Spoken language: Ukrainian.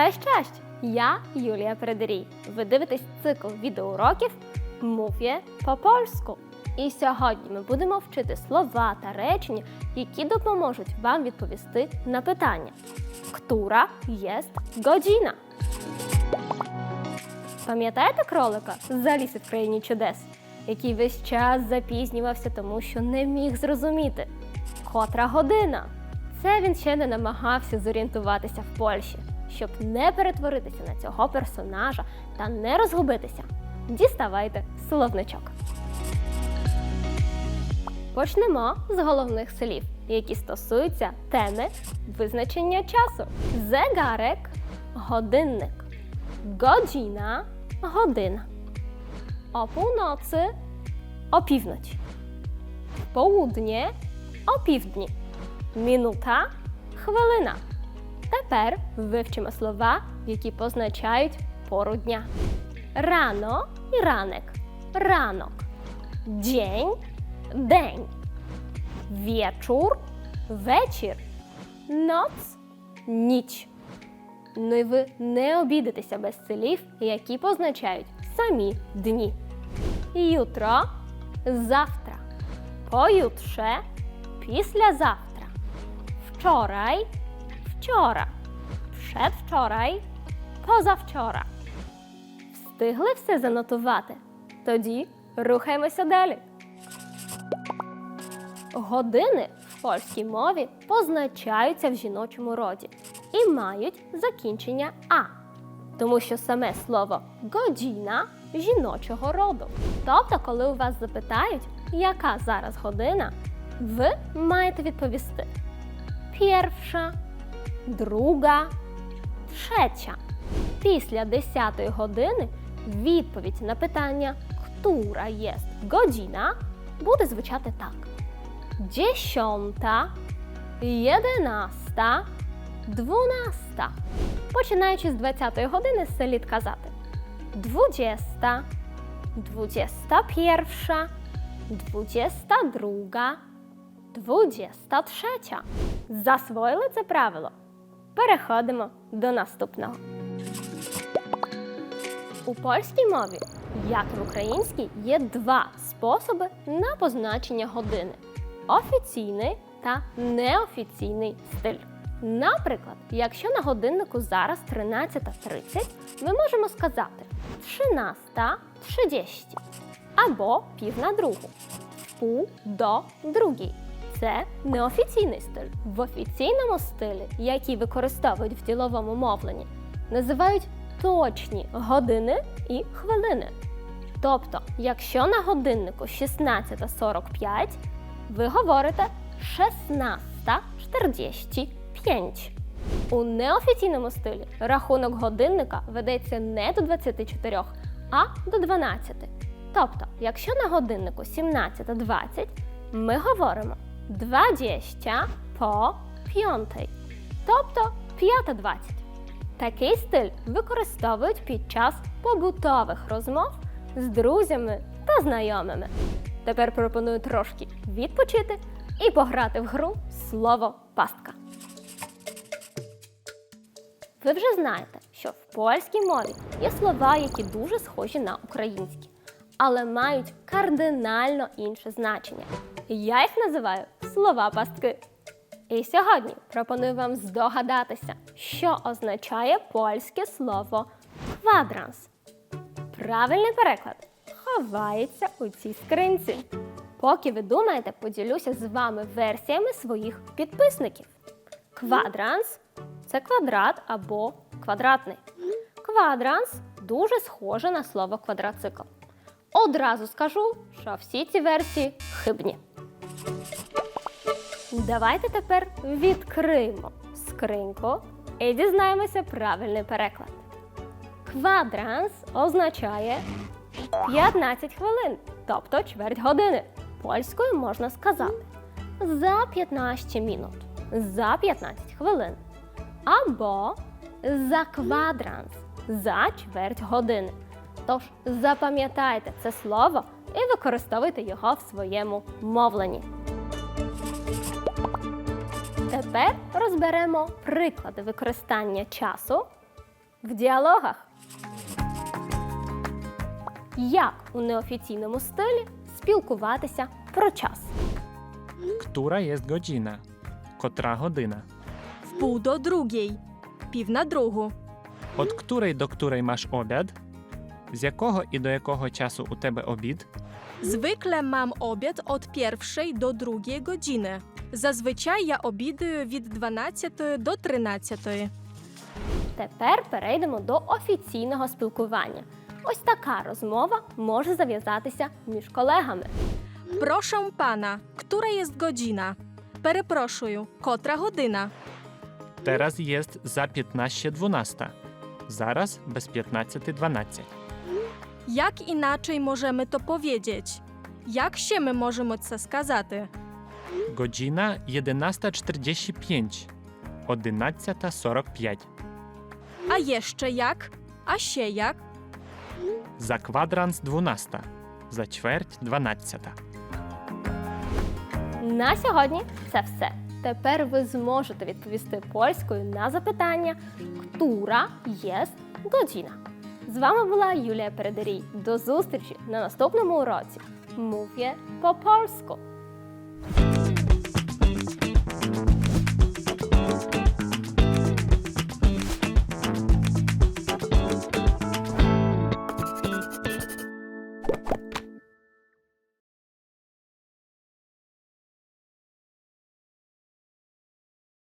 Cześć, cześć! Я Юлія Передерій. Ви дивитесь цикл відеоуроків Мов'є по польську. І сьогодні ми будемо вчити слова та речення, які допоможуть вам відповісти на питання. Ктура єст година? Пам'ятаєте кролика з Аліси в країні чудес, який весь час запізнювався, тому що не міг зрозуміти, котра година. Це він ще не намагався зорієнтуватися в Польщі, щоб не перетворитися на цього персонажа та не розгубитися. Діставайте словничок. Почнемо з головних слів, які стосуються теми визначення часу. Зегарек годинник. Godzina година. Opівночі. В południe опівдні. Мінута хвилина. Тепер вивчимо слова, які позначають пору дня. Рано і ранок. Ранок. День день. Wieczór вечір. Ноц ніч. Ну і ви не обідетеся без слів, які позначають самі дні. Jutro – завтра. Pojutrze – післязавтра. Wczoraj – вчора. Przedwczoraj – позавчора. Встигли все занотувати? Тоді рухаємося далі. Години в польській мові позначаються в жіночому роді і мають закінчення а, тому що саме слово годіна жіночого роду. Тобто, коли у вас запитають, яка зараз година, ви маєте відповісти перша, друга, третя. Після 10 години відповідь на питання «Ктура єст година буде звучати так: Десята, єдинаста, двонаста. Починаючи з 20 години, слід казати двадцята, двадцята перша, двадцята друга, двадцята третя. Засвоїли це правило? Переходимо до наступного. У польській мові, як і в українській, є два способи на позначення години: офіційний та неофіційний стиль. Наприклад, якщо на годиннику зараз 13.30, ми можемо сказати 13.30 або пів на другу, пів до другій. Це неофіційний стиль. В офіційному стилі, який використовують в діловому мовленні, називають точні години і хвилини. Тобто, якщо на годиннику 16.45, ви говорите 16.45. У неофіційному стилі рахунок годинника ведеться не до 24, а до 12. Тобто, якщо на годиннику 17.20, ми говоримо 20 по 5, тобто 5.20. Такий стиль використовують під час побутових розмов з друзями та знайомими. Тепер пропоную трошки відпочити і пограти в гру слово пастка. Ви вже знаєте, що в польській мові є слова, які дуже схожі на українські, але мають кардинально інше значення. Я їх називаю слова пастки. І сьогодні пропоную вам здогадатися, що означає польське слово квадранс. Правильний переклад ховається у цій скринці. Поки ви думаєте, поділюся з вами версіями своїх підписників. Квадранс це квадрат або квадратний. Квадранс дуже схоже на слово квадроцикл. Одразу скажу, що всі ці версії хибні. Давайте тепер відкриємо скриньку і дізнаємося правильний переклад. Квадранс означає 15 хвилин, тобто чверть години. Польською можна сказати за 15 минут, за 15 хвилин. Або за квадранс, за чверть години. Тож запам'ятайте це слово і використовуйте його в своєму мовленні. Тепер розберемо приклади використання часу в діалогах. Як у неофіційному стилі спілкуватися про час? Która jest godzina? Котра година? Pół do drugiej. Piw na drugu. От której до której masz obiad? З якого і до якого часу у тебе обід? Zwykle mam obiad od pierwszej do drugiej godziny. Зазвичай я обідаю від 12 до 13. Tепер перейдемо до офіційного спілкування. Ось така розмова може зав'язатися між колегами. Proszę pana, która jest godzina? Перепрошую, котра година? Teraz jest za 15.12. Зараз без 15.12. Як іначе можемо то powiedzieć? Як ще ми можемо це сказати? Godzina 11.45. 11.45. А є ще як? А ще як? За квадранс 12. За чверть 12. На сьогодні це все. Тепер ви зможете відповісти польською на запитання «Ктура єст годжіна». З вами була Юлія Передерій. До зустрічі на наступному уроці. Мов'є по польську.